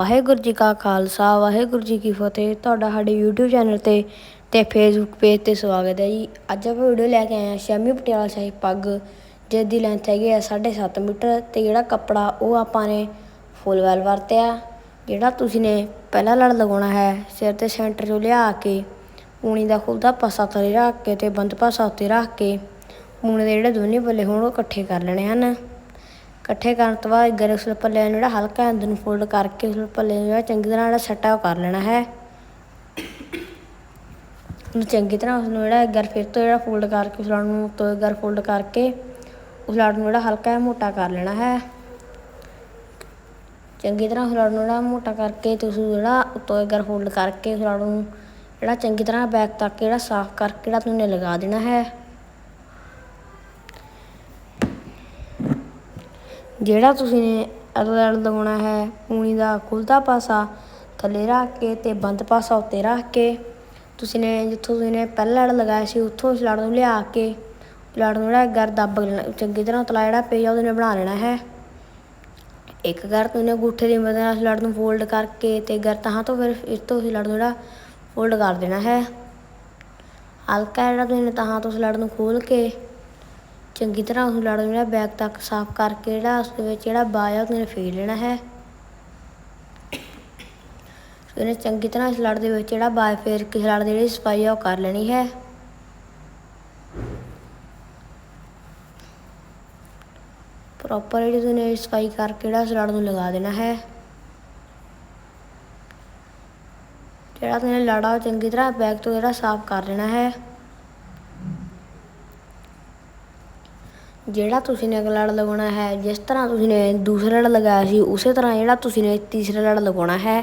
ਵਾਹਿਗੁਰੂ ਜੀ ਕਾ ਖਾਲਸਾ, ਵਾਹਿਗੁਰੂ ਜੀ ਕੀ ਫਤਿਹ। ਤੁਹਾਡਾ ਸਾਡੇ YouTube ਚੈਨਲ ਤੇ ਤੇ Facebook ਪੇਜ ਤੇ ਸਵਾਗਤ ਹੈ ਜੀ। ਅੱਜ ਆਪਾਂ ਵੀਡੀਓ ਲੈ ਕੇ ਆਏ ਹਾਂ ਸ਼ੈਮੀ ਪਟਿਆਲਾ ਸ਼ਾਹੀ ਪੱਗ ਜਿਸ ਦੀ ਲੈਂਥ ਹੈਗੀ ਹੈ 7.5 ਮੀਟਰ ਤੇ ਜਿਹੜਾ ਕੱਪੜਾ ਉਹ ਆਪਾਂ ਨੇ ਫੁੱਲ ਵੈਲ ਵਰਤਿਆ। ਜਿਹੜਾ ਤੁਸੀਂ ਨੇ ਪਹਿਲਾ ਲੜ ਲਗਾਉਣਾ ਹੈ, ਸਿਰ ਤੇ ਸੈਂਟਰ ਚੋਂ ਲਿਆ ਕੇ, ਊਣੀ ਦਾ ਖੁੱਲਦਾ ਪਾਸਾ ਥੱਲੇ ਰੱਖ ਕੇ ਤੇ ਬੰਦ ਪਾਸਾ ਉੱਤੇ ਰੱਖ ਕੇ ਪੂਣੇ ਦੇ ਜਿਹੜੇ ਦੋਨੇ ਪੱਲੇ ਹੋਣ ਉਹ ਇਕੱਠੇ ਕਰ ਲੈਣੇ ਹਨ। ਇਕੱਠੇ ਕਰਨ ਤੋਂ ਬਾਅਦ ਗਰੇ ਉਸ ਪੱਲੇ ਨੂੰ ਜਿਹੜਾ ਹਲਕਾ ਅੰਦਰ ਨੂੰ ਫੋਲਡ ਕਰਕੇ ਉਸ ਪੱਲੇ ਨੂੰ ਜਿਹੜਾ ਚੰਗੀ ਤਰ੍ਹਾਂ ਜਿਹੜਾ ਸੱਟਾ ਕਰ ਲੈਣਾ ਹੈ। ਉਹਨੂੰ ਚੰਗੀ ਤਰ੍ਹਾਂ ਉਸ ਨੂੰ ਜਿਹੜਾ ਗਰ ਫਿਰ ਤੋਂ ਜਿਹੜਾ ਫੋਲਡ ਕਰਕੇ ਉਸ ਲੜ ਨੂੰ ਤੋਂ ਗਰ ਫੋਲਡ ਕਰਕੇ ਉਸ ਲੜ ਨੂੰ ਜਿਹੜਾ ਹਲਕਾ ਹੈ ਮੋਟਾ ਕਰ ਲੈਣਾ ਹੈ। ਚੰਗੀ ਤਰ੍ਹਾਂ ਉਸ ਲੜ ਨੂੰ ਜਿਹੜਾ ਮੋਟਾ ਕਰਕੇ ਤੇ ਉਸ ਜਿਹੜਾ ਉੱਤੋਂ ਗਰ ਫੋਲਡ ਕਰਕੇ ਉਸ ਲੜ ਨੂੰ ਜਿਹੜਾ ਚੰਗੀ ਤਰ੍ਹਾਂ ਬੈਕ ਤੱਕ ਜਿਹੜਾ ਸਾਫ਼ ਕਰਕੇ ਜਿਹੜਾ ਤੁਮਨੇ ਲਗਾ ਦੇਣਾ ਹੈ। ਜਿਹੜਾ ਤੁਸੀਂ ਨੇ ਅਗਲਾ ਲਗਾਉਣਾ ਹੈ, ਪੂਣੀ ਦਾ ਖੁੱਲਦਾ ਪਾਸਾ ਥੱਲੇ ਰੱਖ ਕੇ ਤੇ ਬੰਦ ਪਾਸਾ ਉੱਤੇ ਰੱਖ ਕੇ ਤੁਸੀਂ ਨੇ ਜਿੱਥੋਂ ਤੁਸੀਂ ਨੇ ਪਹਿਲਾ ਲੜ ਲਗਾਇਆ ਸੀ, ਉੱਥੋਂ ਉਸ ਲੜ ਨੂੰ ਲਿਆ ਕੇ ਲੜ ਨੂੰ ਜਿਹੜਾ ਗਰ ਦੱਬ ਲੈਣਾ, ਚੰਗੀ ਤਰ੍ਹਾਂ ਤਲਾ ਜਿਹੜਾ ਪਿਆ ਉਹਦੇ ਨੇ ਬਣਾ ਲੈਣਾ ਹੈ। ਇੱਕ ਗਰ ਤੁਸੀਂ ਅੰਗੂਠੇ ਦੀ ਮਦਦ ਨਾਲ ਲੜ ਨੂੰ ਫੋਲਡ ਕਰਕੇ ਤੇ ਗਰ ਤਾਂ ਤੋਂ ਫਿਰ ਇਸ ਤੋਂ ਉਸ ਲੜ ਨੂੰ ਜਿਹੜਾ ਫੋਲਡ ਕਰ ਦੇਣਾ ਹੈ। ਹਲਕਾ ਜਿਹੜਾ ਤੁਸੀਂ ਤਾਂ ਤੋਂ ਉਸ ਲੜ ਨੂੰ ਖੋਲ ਕੇ ਚੰਗੀ ਤਰ੍ਹਾਂ ਉਸ ਲੜ ਨੂੰ ਜਿਹੜਾ ਬੈਕ ਤੱਕ ਸਾਫ਼ ਕਰਕੇ ਜਿਹੜਾ ਉਸ ਦੇ ਵਿੱਚ ਜਿਹੜਾ ਬਾਇਆ ਉਹਨੇ ਫੇਰ ਲੈਣਾ ਹੈ। ਇਹਨੇ ਚੰਗੀ ਤਰ੍ਹਾਂ ਇਸ ਲੜ ਦੇ ਵਿੱਚ ਜਿਹੜਾ ਬਾਇ ਫੇਰ ਕੇ ਲੜ ਦੀ ਜਿਹੜੀ ਸਫ਼ਾਈ ਆ, ਉਹ ਕਰ ਲੈਣੀ ਹੈ। ਪ੍ਰੋਪਰ ਜਿਹੜੀ ਤੁਸੀਂ ਸਫ਼ਾਈ ਕਰਕੇ ਜਿਹੜਾ ਇਸ ਲੜ ਨੂੰ ਲਗਾ ਦੇਣਾ ਹੈ। ਜਿਹੜਾ ਤੁਸੀਂ ਲੜਾ, ਉਹ ਚੰਗੀ ਤਰ੍ਹਾਂ ਬੈਕ ਤੋਂ ਜਿਹੜਾ ਸਾਫ਼ ਕਰ ਲੈਣਾ ਹੈ। ਜਿਹੜਾ ਤੁਸੀਂ ਨੇ ਅਗਲਾ ਲੜ ਲਗਾਉਣਾ ਹੈ, ਜਿਸ ਤਰ੍ਹਾਂ ਤੁਸੀਂ ਨੇ ਦੂਸਰਾ ਲੜ ਲਗਾਇਆ ਸੀ, ਉਸੇ ਤਰ੍ਹਾਂ ਜਿਹੜਾ ਤੁਸੀਂ ਨੇ ਤੀਸਰਾ ਲੜ ਲਗਾਉਣਾ ਹੈ।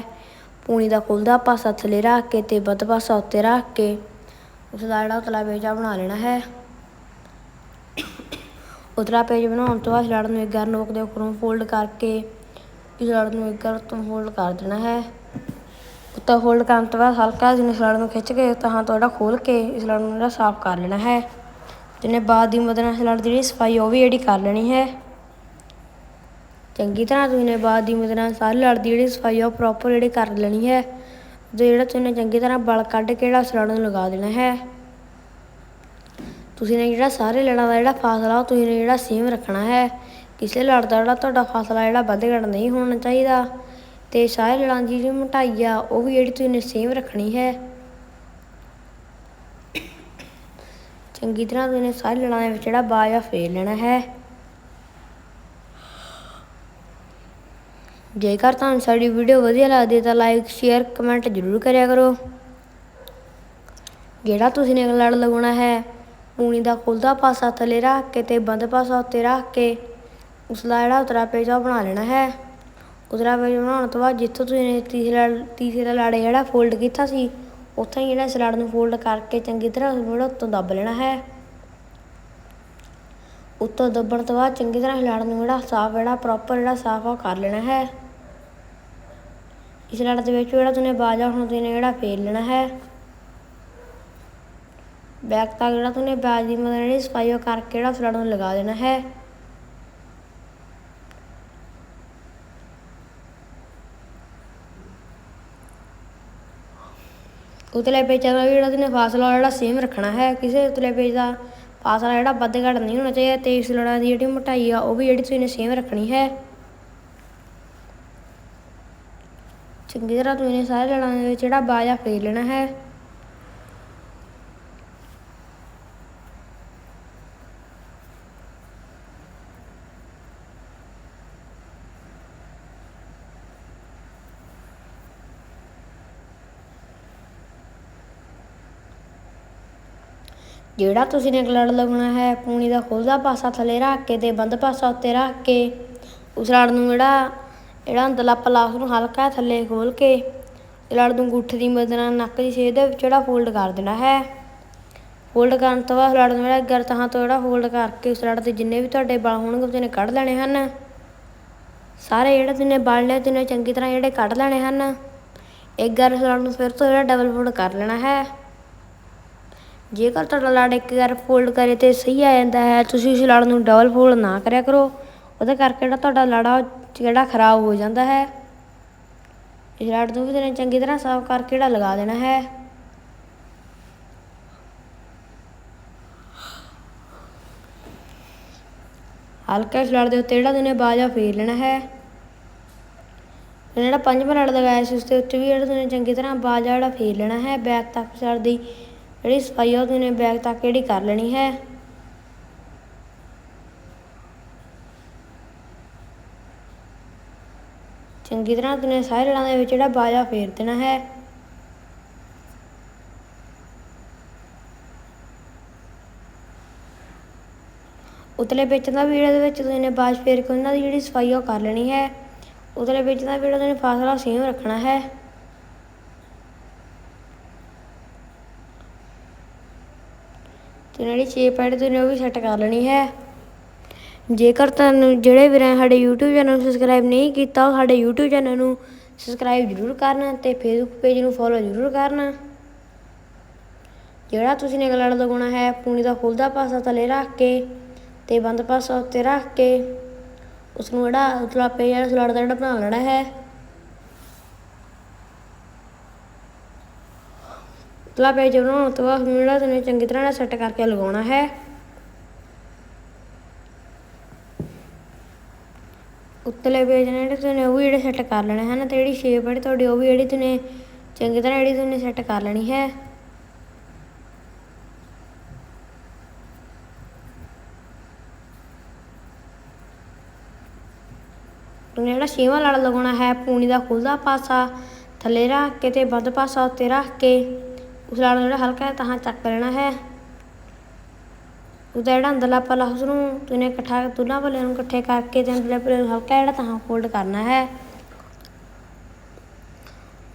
ਪੂਣੀ ਦਾ ਖੁੱਲਦਾ ਪਾਸਾ ਥੱਲੇ ਰੱਖ ਕੇ ਤੇ ਵੱਧ ਪਾਸਾ ਉੱਤੇ ਰੱਖ ਕੇ ਉਸ ਦਾ ਜਿਹੜਾ ਉਤਲਾ ਪੇਜਾ ਬਣਾ ਲੈਣਾ ਹੈ। ਉਤਲਾ ਪੇਜ ਬਣਾਉਣ ਤੋਂ ਬਾਅਦ ਲੜ ਨੂੰ ਇੱਕ ਗਰ ਨੋਕ ਦੇ ਉੱਪਰੋਂ ਫੋਲਡ ਕਰਕੇ ਇਸ ਲੜ ਨੂੰ ਇੱਕ ਗਰ ਤੋਂ ਫੋਲਡ ਕਰ ਦੇਣਾ ਹੈ। ਉੱਤਾ ਫੋਲਡ ਕਰਨ ਤੋਂ ਬਾਅਦ ਹਲਕਾ ਜਿਹਾ ਇਸ ਲੜ ਨੂੰ ਖਿੱਚ ਕੇ ਤਾਂ ਤੋਂ ਜਿਹੜਾ ਖੋਲ ਕੇ ਇਸ ਲੜ ਨੂੰ ਜਿਹੜਾ ਸਾਫ਼ ਕਰ ਲੈਣਾ ਹੈ। ਜਿਹਨੇ ਬਾਅਦ ਦੀ ਮਦਦ ਨਾਲ ਲੜ ਦੀ ਜਿਹੜੀ ਸਫ਼ਾਈ ਉਹ ਵੀ ਜਿਹੜੀ ਕਰ ਲੈਣੀ ਹੈ। ਚੰਗੀ ਤਰ੍ਹਾਂ ਤੁਸੀਂ ਨੇ ਬਾਅਦ ਦੀ ਮਦਦ ਨਾਲ ਸਾਰੀ ਲੜ ਦੀ ਜਿਹੜੀ ਸਫ਼ਾਈ ਉਹ ਪ੍ਰੋਪਰ ਜਿਹੜੀ ਕਰ ਲੈਣੀ ਹੈ। ਤੇ ਜਿਹੜਾ ਤੁਸੀਂ ਚੰਗੀ ਤਰ੍ਹਾਂ ਬਲ ਕੱਢ ਕੇ ਜਿਹੜਾ ਲੜ ਨੂੰ ਲਗਾ ਦੇਣਾ ਹੈ। ਤੁਸੀਂ ਨੇ ਜਿਹੜਾ ਸਾਰੇ ਲੜਾਂ ਦਾ ਜਿਹੜਾ ਫਾਸਲਾ, ਉਹ ਤੁਸੀਂ ਨੇ ਜਿਹੜਾ ਸੇਮ ਰੱਖਣਾ ਹੈ। ਕਿਸੇ ਲੜ ਦਾ ਜਿਹੜਾ ਤੁਹਾਡਾ ਫਾਸਲਾ ਜਿਹੜਾ ਵੱਧ ਘੱਟ ਨਹੀਂ ਹੋਣਾ ਚਾਹੀਦਾ। ਤੇ ਸਾਰੇ ਲੜਾਂ ਦੀ ਜਿਹੜੀ ਮੋਟਾਈ ਆ, ਉਹ ਵੀ ਜਿਹੜੀ ਤੁਸੀਂ ਨੇ ਸੇਮ ਰੱਖਣੀ ਹੈ। ਚੰਗੀ ਤਰ੍ਹਾਂ ਤੁਸੀਂ ਸਾਰੀ ਲੜਾਈ ਵਿੱਚ ਜਿਹੜਾ ਬਾਜ ਆ ਫੇਰ ਲੈਣਾ ਹੈ। ਜੇਕਰ ਤੁਹਾਨੂੰ ਸਾਡੀ ਵੀਡੀਓ ਵਧੀਆ ਲੱਗਦੀ ਤਾਂ ਲਾਈਕ ਸ਼ੇਅਰ ਕਮੈਂਟ ਜ਼ਰੂਰ ਕਰਿਆ ਕਰੋ। ਜਿਹੜਾ ਤੁਸੀਂ ਨੇ ਲੜ ਲਗਾਉਣਾ ਹੈ ਪੂਣੀ ਦਾ ਖੁੱਲਦਾ ਪਾਸਾ ਥੱਲੇ ਰੱਖ ਕੇ ਤੇ ਬੰਦ ਪਾਸਾ ਉੱਤੇ ਰੱਖ ਕੇ ਉਸ ਦਾ ਜਿਹੜਾ ਉਤਰਾ ਪੇਜ ਉਹ ਬਣਾ ਲੈਣਾ ਹੈ। ਉਤਰਾ ਪੇਜ ਬਣਾਉਣ ਤੋਂ ਬਾਅਦ ਜਿੱਥੋਂ ਤੁਸੀਂ ਨੇ ਤੀਸਰਾ ਤੀਸਰਾ ਲੜ ਜਿਹੜਾ ਫੋਲਡ ਕੀਤਾ ਸੀ ਉੱਥੇ ਹੀ ਜਿਹੜਾ ਇਸ ਨੂੰ ਫੋਲਡ ਕਰਕੇ ਚੰਗੀ ਤਰ੍ਹਾਂ ਜਿਹੜਾ ਉੱਤੋਂ ਦੱਬ ਲੈਣਾ ਹੈ। ਉੱਤੋਂ ਦੱਬਣ ਤੋਂ ਬਾਅਦ ਚੰਗੀ ਤਰ੍ਹਾਂ ਲੜ ਨੂੰ ਜਿਹੜਾ ਸਾਫ਼, ਜਿਹੜਾ ਪ੍ਰੋਪਰ ਜਿਹੜਾ ਸਾਫ਼ ਆ ਕਰ ਲੈਣਾ ਹੈ। ਇਸ ਲੜ ਦੇ ਵਿੱਚ ਜਿਹੜਾ ਤੁਸੀਂ ਬਾਜਾ ਹੁਣ ਤੁਸੀਂ ਜਿਹੜਾ ਫੇਰ ਲੈਣਾ ਹੈ। ਬੈਕ ਤੱਕ ਜਿਹੜਾ ਤੁਸੀਂ ਬਾਜ ਦੀ ਮਦਦ ਨਾਲ ਸਫ਼ਾਈ ਕਰਕੇ ਜਿਹੜਾ ਉਸ ਨੂੰ ਲਗਾ ਦੇਣਾ ਹੈ। ਉਤਲੇ ਪੇਜਾਂ ਦਾ ਵੀ ਜਿਹੜਾ ਤੁਸੀਂ ਫਾਸਲਾ ਜਿਹੜਾ ਸੇਮ ਰੱਖਣਾ ਹੈ, ਕਿਸੇ ਉਤਲੇ ਪੇਜ ਦਾ ਫਾਸਲਾ ਜਿਹੜਾ ਵੱਧ ਘੱਟ ਨਹੀਂ ਹੋਣਾ ਚਾਹੀਦਾ ਤੇ ਇਸ ਲੜਾਂ ਦੀ ਜਿਹੜੀ ਮੋਟਾਈ ਆ, ਉਹ ਵੀ ਜਿਹੜੀ ਤੁਸੀਂ ਨੇ ਸੇਮ ਰੱਖਣੀ ਹੈ। ਚੰਗੀ ਤਰ੍ਹਾਂ ਤੁਸੀਂ ਨੇ ਸਾਰੇ ਲੜਾਂ ਦੇ ਵਿੱਚ ਜਿਹੜਾ ਬਾਜਾ ਫੇਰ ਲੈਣਾ ਹੈ। ਜਿਹੜਾ ਤੁਸੀਂ ਨੇ ਲੜ ਲਗਾਉਣਾ ਹੈ, ਪੂਣੀ ਦਾ ਖੁੱਲਦਾ ਪਾਸਾ ਥੱਲੇ ਰੱਖ ਕੇ ਤੇ ਬੰਦ ਪਾਸਾ ਉੱਤੇ ਰੱਖ ਕੇ, ਉਸ ਲੜ ਨੂੰ ਜਿਹੜਾ ਜਿਹੜਾ ਅੰਦਰਲਾ ਪਲਾ ਉਸ ਨੂੰ ਹਲਕਾ ਥੱਲੇ ਖੋਲ ਕੇ ਲੜ ਨੂੰ ਗੁੱਠ ਦੀ ਮਦਦ ਨਾਲ ਨੱਕ ਦੀ ਛੇਦ ਦੇ ਵਿੱਚ ਜਿਹੜਾ ਫੋਲਡ ਕਰ ਦੇਣਾ ਹੈ। ਫੋਲਡ ਕਰਨ ਤੋਂ ਬਾਅਦ ਲੜ ਨੂੰ ਜਿਹੜਾ ਗਰ ਤੋਂ ਜਿਹੜਾ ਫੋਲਡ ਕਰਕੇ ਉਸ ਲੜ ਦੇ ਜਿੰਨੇ ਵੀ ਤੁਹਾਡੇ ਬਲ ਹੋਣਗੇ ਤੁਸੀਂ ਨੇ ਕੱਢ ਲੈਣੇ ਹਨ। ਸਾਰੇ ਜਿਹੜੇ ਤੁਸੀਂ ਬਲ ਨੇ, ਤੁਸੀਂ ਚੰਗੀ ਤਰ੍ਹਾਂ ਜਿਹੜੇ ਕੱਢ ਲੈਣੇ ਹਨ। ਇੱਕ ਗਰ ਲੜ ਨੂੰ ਫਿਰ ਤੋਂ ਜਿਹੜਾ ਡਬਲ ਫੋਲਡ ਕਰ ਲੈਣਾ ਹੈ। ਜੇਕਰ ਤੁਹਾਡਾ ਲੜ ਇੱਕ ਵਾਰ ਫੋਲਡ ਕਰੇ ਤੇ ਸਹੀ ਆ ਜਾਂਦਾ ਹੈ, ਤੁਸੀਂ ਉਸ ਲੜ ਨੂੰ ਡਬਲ ਫੋਲਡ ਨਾ ਕਰਿਆ ਕਰੋ। ਉਹਦੇ ਕਰਕੇ ਜਿਹੜਾ ਤੁਹਾਡਾ ਲੜਾ ਜਿਹੜਾ ਖਰਾਬ ਹੋ ਜਾਂਦਾ ਹੈ। ਇਸ ਲੜ ਨੂੰ ਵੀ ਤੁਸੀਂ ਚੰਗੀ ਤਰ੍ਹਾਂ ਸਾਫ਼ ਕਰਕੇ ਜਿਹੜਾ ਲਗਾ ਦੇਣਾ ਹੈ। ਹਲਕਾ ਇਸ ਲੜ ਦੇ ਉੱਤੇ ਜਿਹੜਾ ਤੁਸੀਂ ਬਾਜਾ ਫੇਰ ਲੈਣਾ ਹੈ। ਜਿਹੜਾ ਪੰਜਵਾਂ ਲੜ ਲਗਾਇਆ ਸੀ, ਉਸ ਦੇ ਉੱਤੇ ਵੀ ਜਿਹੜਾ ਤੁਸੀਂ ਚੰਗੀ ਤਰ੍ਹਾਂ ਬਾਜਾ ਜਿਹੜਾ ਫੇਰ ਲੈਣਾ ਹੈ। ਬੈਕ ਤੱਕ ਸੜ ਦੀ ਜਿਹੜੀ ਸਫ਼ਾਈ ਆ ਉਹ ਤੁਸੀਂ ਬੈਗ ਤੱਕ ਜਿਹੜੀ ਕਰ ਲੈਣੀ ਹੈ? ਚੰਗੀ ਤਰ੍ਹਾਂ ਤੁਸੀਂ ਸਾਰੇ ਲੜਾਂ ਦੇ ਵਿੱਚ ਜਿਹੜਾ ਬਾਜਾ ਫੇਰ ਦੇਣਾ ਹੈ। ਉਤਲੇ ਵਿੱਚ ਦਾ ਵੀਡੀਓ ਦੇ ਵਿੱਚ ਤੁਸੀਂ ਨੇ ਬਾਜ ਫੇਰ ਕੇ ਉਹਨਾਂ ਦੀ ਜਿਹੜੀ ਸਫ਼ਾਈ ਉਹ ਕਰ ਲੈਣੀ ਹੈ। ਉਤਲੇ ਵਿੱਚ ਦਾ ਵੀਡੀਓ ਤੁਸੀਂ ਫਾਸਲਾ ਸੇਮ ਰੱਖਣਾ ਹੈ। ਤੇ ਜਿਹੜੀ ਸ਼ੇਪ ਹੈ ਤੁਸੀਂ ਉਹ ਵੀ ਸੈੱਟ ਕਰ ਲੈਣੀ ਹੈ। ਜੇਕਰ ਤੁਹਾਨੂੰ ਜਿਹੜੇ ਵੀਰਾਂ ਸਾਡੇ YouTube ਚੈਨਲ ਨੂੰ ਸਬਸਕ੍ਰਾਈਬ ਨਹੀਂ ਕੀਤਾ, ਉਹ ਸਾਡੇ YouTube ਚੈਨਲ ਨੂੰ ਸਬਸਕ੍ਰਾਈਬ ਜ਼ਰੂਰ ਕਰਨਾ ਤੇ Facebook ਪੇਜ ਨੂੰ ਫੋਲੋ ਜ਼ਰੂਰ ਕਰਨਾ। ਜਿਹੜਾ ਤੁਸੀਂ ਨੇ ਗਲੜ ਲਗਾਉਣਾ ਹੈ, ਪੂਣੀ ਦਾ ਖੁੱਲਦਾ ਪਾਸਾ ਥੱਲੇ ਰੱਖ ਕੇ ਤੇ ਬੰਦ ਪਾਸਾ ਉੱਤੇ ਰੱਖ ਕੇ ਉਸ ਨੂੰ ਜਿਹੜਾ ਉਤਲਾ ਪੇਜ ਜਿਹੜਾ ਸਲੜ ਦਾ ਜਿਹੜਾ ਬਣਾ ਲੈਣਾ ਹੈ ਉਤਲਾ ਪੇਜ ਬਣਾਉਣ ਤੋਂ ਬਾਅਦ ਉਹਨੂੰ ਜਿਹੜਾ ਤੁਸੀਂ ਚੰਗੀ ਤਰ੍ਹਾਂ ਨਾਲ ਸੈੱਟ ਕਰਕੇ ਲਗਾਉਣਾ ਹੈ। ਉੱਤਲੇ ਪੇਜ ਨੇ ਜਿਹੜੇ ਤੁਸੀਂ ਉਹ ਵੀ ਜਿਹੜੇ ਸੈੱਟ ਕਰ ਲੈਣੇ ਹਨ, ਤੇ ਜਿਹੜੀ ਸ਼ੇਪ ਹੈ ਤੁਹਾਡੀ, ਉਹ ਵੀ ਜਿਹੜੀ ਤੁਸੀਂ ਚੰਗੀ ਤਰ੍ਹਾਂ ਜਿਹੜੀ ਤੁਸੀਂ ਸੈੱਟ ਕਰ ਲੈਣੀ ਹੈ। ਤੁਸੀਂ ਜਿਹੜਾ ਛੇਵਾਂ ਲੜ ਲਗਾਉਣਾ ਹੈ, ਪੂਣੀ ਦਾ ਖੁੱਲਦਾ ਪਾਸਾ ਥੱਲੇ ਰੱਖ ਕੇ ਤੇ ਵੱਧ ਪਾਸਾ ਉੱਤੇ ਰੱਖ ਕੇ। ਉਸ ਲੜ ਜਿਹੜਾ ਹਲਕਾ ਹੈ ਤਾਂ ਚੱਕ ਲੈਣਾ ਹੈ। ਉਹਦਾ ਜਿਹੜਾ ਅੰਦਰਲਾ ਪੱਲਾ ਉਸ ਨੂੰ ਤੁਸੀਂ ਇਕੱਠਾ ਦੋਨਾਂ ਪੱਲੇ ਨੂੰ ਇਕੱਠੇ ਕਰਕੇ ਤੇ ਅੰਦਰਲੇ ਪੱਲੇ ਨੂੰ ਹਲਕਾ ਜਿਹੜਾ ਤਾਂ ਫੋਲਡ ਕਰਨਾ ਹੈ।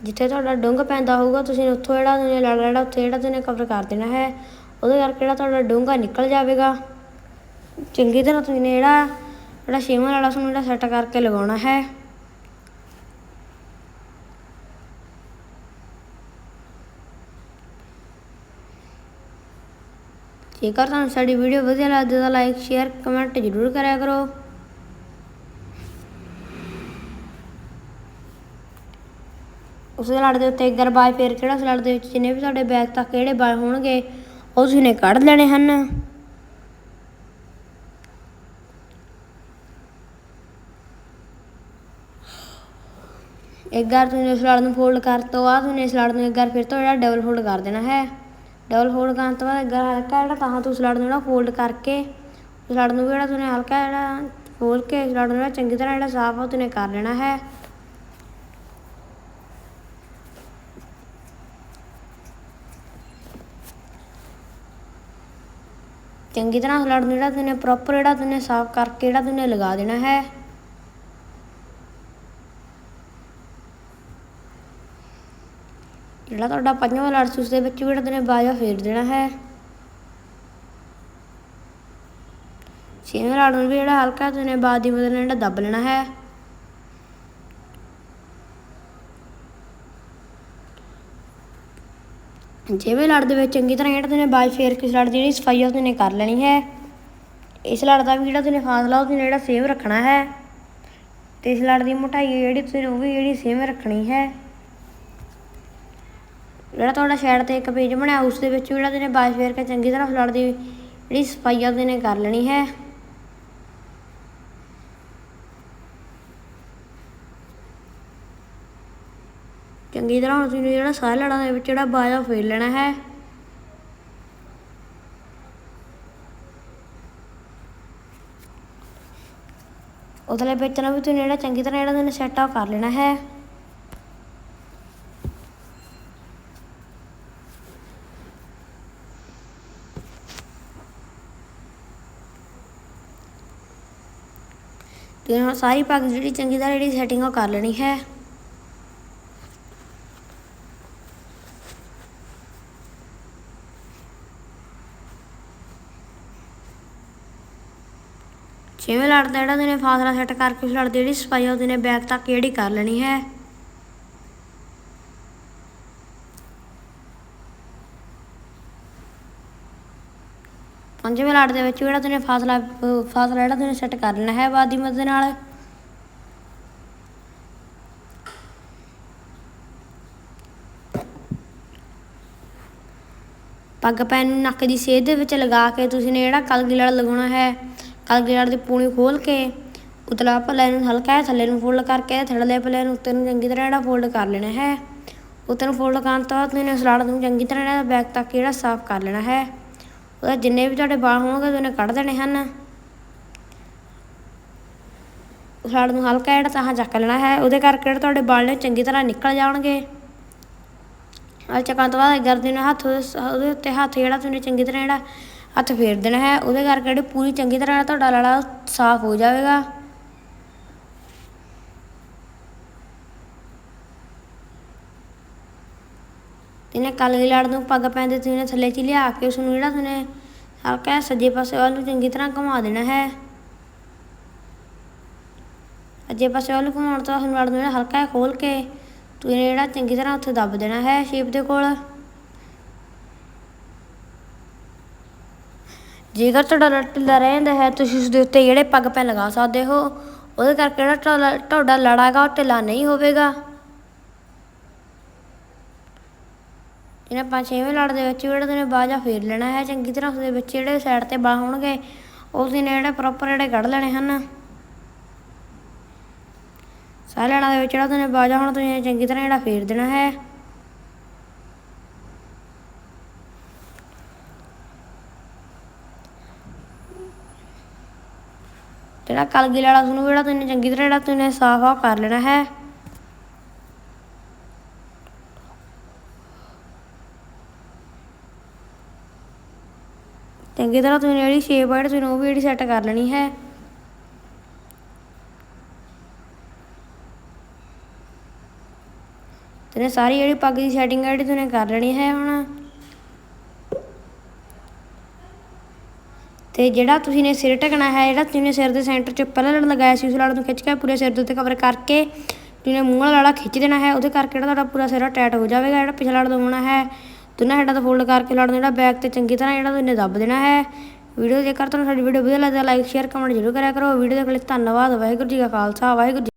ਜਿੱਥੇ ਤੁਹਾਡਾ ਡੁੰਗ ਪੈਂਦਾ ਹੋਊਗਾ, ਤੁਸੀਂ ਉੱਥੋਂ ਜਿਹੜਾ ਤੁਸੀਂ ਲੜ ਜਿਹੜਾ ਉੱਥੇ ਜਿਹੜਾ ਤੁਸੀਂ ਕਵਰ ਕਰ ਦੇਣਾ ਹੈ। ਉਹਦੇ ਕਰਕੇ ਜਿਹੜਾ ਤੁਹਾਡਾ ਡੂੰਘਾ ਨਿਕਲ ਜਾਵੇਗਾ। ਚੰਗੀ ਤਰ੍ਹਾਂ ਤੁਸੀਂ ਜਿਹੜਾ ਜਿਹੜਾ ਛੇਵਾਂ ਵਾਲਾ ਉਸਨੂੰ ਜਿਹੜਾ ਸੈੱਟ ਕਰਕੇ ਲਗਾਉਣਾ ਹੈ। ਜੇਕਰ ਤੁਹਾਨੂੰ ਸਾਡੀ ਵੀਡੀਓ ਵਧੀਆ ਲੱਗਦੀ ਤਾਂ ਲਾਈਕ ਸ਼ੇਅਰ ਕਮੈਂਟ ਜ਼ਰੂਰ ਕਰਿਆ ਕਰੋ। ਉਸ ਲੜ ਦੇ ਉੱਤੇ ਗਰਬਾਜ ਫੇਰ ਕਿਹੜਾ ਉਸ ਦੇ ਵਿੱਚ ਜਿੰਨੇ ਵੀ ਤੁਹਾਡੇ ਬੈਗ ਤੱਕ ਕਿਹੜੇ ਬਾਲ ਹੋਣਗੇ, ਉਹ ਤੁਸੀਂ ਨੇ ਕੱਢ ਲੈਣੇ ਹਨ। ਇੱਕ ਵਾਰ ਤੁਸੀਂ ਇਸ ਲੜ ਨੂੰ ਫੋਲਡ ਕਰ ਤੋਂ ਬਾਅਦ, ਤੁਸੀਂ ਇਸ ਲੜ ਨੂੰ ਇੱਕ ਵਾਰ ਫਿਰ ਤੋਂ ਜਿਹੜਾ ਡਬਲ ਫੋਲਡ ਕਰ ਦੇਣਾ ਹੈ। ਡਬਲ ਫੋਲਡ ਕਰਨ ਤੋਂ ਬਾਅਦ ਇੱਕ ਹਲਕਾ ਜਿਹੜਾ ਤਾਂ ਤੁਸੀਂ ਲੜ ਨੂੰ ਜਿਹੜਾ ਫੋਲਡ ਕਰਕੇ ਉਸ ਨੂੰ ਵੀ ਜਿਹੜਾ ਤੁਸੀਂ ਹਲਕਾ ਜਿਹੜਾ ਖੋਲ ਕੇ ਇਸ ਨੂੰ ਜਿਹੜਾ ਚੰਗੀ ਤਰ੍ਹਾਂ ਜਿਹੜਾ ਸਾਫ਼ ਉਹ ਤੁਸੀਂ ਕਰ ਲੈਣਾ ਹੈ। ਚੰਗੀ ਤਰ੍ਹਾਂ ਉਸ ਨੂੰ ਜਿਹੜਾ ਤੁਸੀਂ ਪ੍ਰੋਪਰ ਜਿਹੜਾ ਤੁਸੀਂ ਸਾਫ਼ ਕਰਕੇ ਜਿਹੜਾ ਤੁਸੀਂ ਲਗਾ ਦੇਣਾ ਹੈ। ਜਿਹੜਾ ਤੁਹਾਡਾ ਪੰਜਵਾਂ ਲੜ ਸੀ ਉਸ ਦੇ ਵਿੱਚ ਵੀ ਜਿਹੜਾ ਤੁਸੀਂ ਬਾਜਾ ਫੇਰ ਦੇਣਾ ਹੈ। ਛੇਵੇਂ ਲੜ ਨੂੰ ਵੀ ਜਿਹੜਾ ਹਲਕਾ ਤੁਸੀਂ ਬਾਜ ਦੀ ਮਦਦ ਨਾਲ ਜਿਹੜਾ ਦੱਬ ਲੈਣਾ ਹੈ। ਜਿਵੇਂ ਲੜ ਦੇ ਵਿੱਚ ਚੰਗੀ ਤਰ੍ਹਾਂ ਜਿਹੜਾ ਤੁਸੀਂ ਬਾਜ ਫੇਰ ਕੇ ਇਸ ਲੜ ਦੀ ਜਿਹੜੀ ਸਫ਼ਾਈ ਆ ਉਹ ਕਰ ਲੈਣੀ ਹੈ। ਇਸ ਲੜ ਦਾ ਵੀ ਜਿਹੜਾ ਤੁਸੀਂ ਫਾਸਲਾ ਉਹ ਤੁਸੀਂ ਜਿਹੜਾ ਸੇਮ ਰੱਖਣਾ ਹੈ। ਤੇ ਇਸ ਲੜ ਦੀ ਮੋਟਾਈ ਜਿਹੜੀ ਤੁਸੀਂ ਉਹ ਵੀ ਜਿਹੜੀ ਸੇਮ ਰੱਖਣੀ ਹੈ। ਜਿਹੜਾ ਤੁਹਾਡਾ ਸਾਈਡ ਤੇ ਇੱਕ ਪੇਜ ਬਣਿਆ, ਉਸ ਦੇ ਵਿੱਚ ਜਿਹੜਾ ਤੁਸੀਂ ਬਾਜ ਫੇਰ ਕੇ ਚੰਗੀ ਤਰ੍ਹਾਂ ਫਲੜ ਦੀ ਜਿਹੜੀ ਸਫ਼ਾਈ ਆ, ਉਹਦੇ ਕਰ ਲੈਣੀ ਹੈ। ਚੰਗੀ ਤਰ੍ਹਾਂ ਹੁਣ ਤੁਸੀਂ ਜਿਹੜਾ ਸਾਰਾ ਲੜਾਂ ਦੇ ਵਿੱਚ ਜਿਹੜਾ ਬਾਜਾ ਫੇਰ ਲੈਣਾ ਹੈ। ਉਹਦੇ ਲਈ ਵਿੱਚ ਨਾ ਵੀ ਤੁਸੀਂ ਜਿਹੜਾ ਚੰਗੀ ਤਰ੍ਹਾਂ ਜਿਹੜਾ ਤੈਨੂੰ ਸੈਟ ਆਫ ਕਰ ਲੈਣਾ ਹੈ। ਤੇ ਹੁਣ ਸਾਰੀ ਪੱਗ ਜਿਹੜੀ ਚੰਗੀ ਤਰ੍ਹਾਂ ਜਿਹੜੀ ਸੈਟਿੰਗ ਉਹ ਕਰ ਲੈਣੀ ਹੈ। ਛੇਵੇਂ ਲੜ ਦਾ ਜਿਹੜਾ ਉਹਨੇ ਫਾਸਲਾ ਸੈੱਟ ਕਰਕੇ ਉਸ ਲੜ ਦੀ ਜਿਹੜੀ ਸਫ਼ਾਈ ਆ, ਉਹਦੇ ਨੇ ਬੈਕ ਤੱਕ ਜਿਹੜੀ ਕਰ ਲੈਣੀ ਹੈ। ਪੰਜਵੇਂ ਲਾਟ ਦੇ ਵਿੱਚ ਜਿਹੜਾ ਤੈਨੇ ਫਾਸਲਾ ਫਾਸਲਾ ਜਿਹੜਾ ਤੈਨੇ ਸੈੱਟ ਕਰ ਲੈਣਾ ਹੈ ਬਾਦੀ ਮਦਦ ਨਾਲ। ਪੱਗ ਪੈਨ ਨੱਕ ਦੀ ਸੇਧ ਦੇ ਵਿੱਚ ਲਗਾ ਕੇ ਤੁਸੀਂ ਨੇ ਜਿਹੜਾ ਕਲਗੀਲੜ ਲਗਾਉਣਾ ਹੈ ਕਲਗੀਲੜ ਦੀ ਪੂਣੀ ਖੋਲ ਕੇ ਉਤਲਾ ਪੱਲੇ ਨੂੰ ਹਲਕਾ ਜਿਹਾ ਥੱਲੇ ਨੂੰ ਫੋਲਡ ਕਰਕੇ ਥੱਲੇ ਪੱਲੇ ਨੂੰ ਉੱਤੇ ਨੂੰ ਚੰਗੀ ਤਰ੍ਹਾਂ ਜਿਹੜਾ ਫੋਲਡ ਕਰ ਲੈਣਾ ਹੈ। ਉੱਤੇ ਨੂੰ ਫੋਲਡ ਕਰਨ ਤੋਂ ਬਾਅਦ ਤੁਸੀਂ ਨੇ ਸਲਾੜ ਨੂੰ ਚੰਗੀ ਤਰ੍ਹਾਂ ਜਿਹੜਾ ਬੈਕ ਤੱਕ ਜਿਹੜਾ ਸਾਫ਼ ਕਰ ਲੈਣਾ ਹੈ। ਉਹਦਾ ਜਿੰਨੇ ਵੀ ਤੁਹਾਡੇ ਵਾਲ ਹੋਣਗੇ ਉਹਨੇ ਕੱਢ ਦੇਣੇ ਹਨ। ਸਲਾੜ ਨੂੰ ਹਲਕਾ ਜਿਹੜਾ ਤਾਂ ਚੱਕ ਲੈਣਾ ਹੈ, ਉਹਦੇ ਕਰਕੇ ਜਿਹੜੇ ਤੁਹਾਡੇ ਵਾਲ ਨੇ ਚੰਗੀ ਤਰ੍ਹਾਂ ਨਿਕਲ ਜਾਣਗੇ। ਆ ਚੱਕਣ ਤੋਂ ਬਾਅਦ ਗਰਦਨ ਨਾਲ ਹੱਥ, ਉਹਦੇ ਉੱਤੇ ਹੱਥ ਜਿਹੜਾ ਤੁਸੀਂ ਚੰਗੀ ਤਰ੍ਹਾਂ ਜਿਹੜਾ ਹੱਥ ਫੇਰ ਦੇਣਾ ਹੈ, ਉਹਦੇ ਕਰਕੇ ਜਿਹੜੀ ਪੂਰੀ ਚੰਗੀ ਤਰ੍ਹਾਂ ਤੁਹਾਡਾ ਲੜਾ ਸਾਫ਼ ਹੋ ਜਾਵੇਗਾ। ਇਹਨੇ ਕਲਗੀ ਲੜ ਨੂੰ ਪੱਗ ਪੈਂਦੇ ਤੁਸੀਂ ਨੇ ਥੱਲੇ ਚ ਲਿਆ ਕੇ ਉਸ ਨੂੰ ਜਿਹੜਾ ਤੁਸੀਂ ਹਲਕਾ ਸੱਜੇ ਪਾਸੇ ਵੱਲ ਨੂੰ ਚੰਗੀ ਤਰ੍ਹਾਂ ਘੁਮਾ ਦੇਣਾ ਹੈ। ਸੱਜੇ ਪਾਸੇ ਵੱਲ ਘੁਮਾਉਣ ਤੋਂ ਬਾਅਦ ਨੂੰ ਹਲਕਾ ਖੋਲ ਕੇ ਤੁਸੀਂ ਜਿਹੜਾ ਚੰਗੀ ਤਰ੍ਹਾਂ ਉੱਥੇ ਦੱਬ ਦੇਣਾ ਹੈ ਸ਼ੇਪ ਦੇ ਕੋਲ। ਜੇਕਰ ਤੁਹਾਡਾ ਢਿੱਲਾ ਰਹਿ ਜਾਂਦਾ ਹੈ, ਤੁਸੀਂ ਉਸ ਦੇ ਉੱਤੇ ਜਿਹੜੇ ਪੱਗ ਪੈ ਲਗਾ ਸਕਦੇ ਹੋ, ਉਹਦੇ ਕਰਕੇ ਜਿਹੜਾ ਤੁਹਾਡਾ- ਤੁਹਾਡਾ ਲੜਾ ਹੈਗਾ ਉਹ ਢਿੱਲਾ ਨਹੀਂ ਹੋਵੇਗਾ। ਇਹਨਾਂ ਪੰਜ ਛੇਵੇਂ ਲੜ ਦੇ ਵਿੱਚ ਜਿਹੜਾ ਤੁਸੀਂ ਬਾਜਾ ਫੇਰ ਲੈਣਾ ਹੈ, ਚੰਗੀ ਤਰ੍ਹਾਂ ਉਸ ਵਿੱਚ ਜਿਹੜੇ ਸਾਈਡ ਤੇ ਬਾਲ ਹੋਣਗੇ ਉਹ ਤੁਸੀਂ ਜਿਹੜੇ ਪ੍ਰੋਪਰ ਜਿਹੜੇ ਕੱਢ ਲੈਣੇ ਹਨ। ਸਾਰੇ ਲੜਾਂ ਦੇ ਵਿੱਚ ਜਿਹੜਾ ਤੁਸੀਂ ਬਾਜਾ ਹੁਣ ਤੁਸੀਂ ਚੰਗੀ ਤਰ੍ਹਾਂ ਜਿਹੜਾ ਫੇਰ ਦੇਣਾ ਹੈ। ਜਿਹੜਾ ਕਲਗੀ ਲੜਾ ਉਸਨੂੰ ਜਿਹੜਾ ਤੁਸੀਂ ਚੰਗੀ ਤਰ੍ਹਾਂ ਜਿਹੜਾ ਤੁਸੀਂ ਸਾਫ਼ ਆ ਕਰ ਲੈਣਾ ਹੈ। ਚੰਗੀ ਤਰ੍ਹਾਂ ਤੁਸੀਂ ਜਿਹੜੀ ਸ਼ੇਪ ਹੈ ਤੁਸੀਂ ਉਹ ਵੀ ਜਿਹੜੀ ਸੈੱਟ ਕਰ ਲੈਣੀ ਹੈ। ਤੇ ਸਾਰੀ ਜਿਹੜੀ ਪੱਗ ਦੀ ਸੈਟਿੰਗ ਹੈ ਜਿਹੜੀ ਤੁਸੀਂ ਕਰ ਲੈਣੀ ਹੈ ਹੁਣ। ਤੇ ਜਿਹੜਾ ਤੁਸੀਂ ਨੇ ਸਿਰ ਢਕਣਾ ਹੈ, ਜਿਹੜਾ ਤੁਸੀਂ ਨੇ ਸਿਰ ਦੇ ਸੈਂਟਰ 'ਚ ਪਹਿਲਾਂ ਲੜ ਲਗਾਇਆ ਸੀ, ਉਸ ਲੜ ਨੂੰ ਖਿੱਚ ਕੇ ਪੂਰੇ ਸਿਰ ਦੇ ਉੱਤੇ ਕਵਰ ਕਰਕੇ ਤੁਸੀਂ ਨੇ ਮੂੰਹ ਵਾਲਾ ਲੜਾ ਖਿੱਚ ਦੇਣਾ ਹੈ, ਉਹਦੇ ਕਰਕੇ ਜਿਹੜਾ ਤੁਹਾਡਾ ਪੂਰਾ ਸਿਰ ਟਾਈਟ ਹੋ ਜਾਵੇਗਾ, ਜਿਹੜਾ ਪਿਛਲਾ ਲੜ ਦਵਾਉਣਾ ਹੈ। ਦੋਨਾਂ ਹੈਡਾਂ ਤੋਂ ਫੋਲਡ ਕਰਕੇ ਲੜ ਨੂੰ ਜਿਹੜਾ ਬੈਕ ਤੇ ਚੰਗੀ ਤਰ੍ਹਾਂ ਜਿਹੜਾ ਤੁਸੀਂ ਦੱਬ ਦੇਣਾ ਹੈ। ਵੀਡੀਓ ਜੇਕਰ ਤੁਹਾਨੂੰ ਸਾਡੀ ਵੀਡੀਓ ਵਧੀਆ ਲੱਗਦਾ ਲਾਈਕ ਸ਼ੇਅਰ ਕਮੈਂਟ ਜ਼ਰੂਰ ਕਰਿਆ ਕਰੋ। ਵੀਡੀਓ ਦੇ ਲਈ ਧੰਨਵਾਦ। ਵਾਹਿਗੁਰੂ ਜੀ ਕਾ ਖਾਲਸਾ। ਵਾਹਿਗੁਰੂ ਜੀ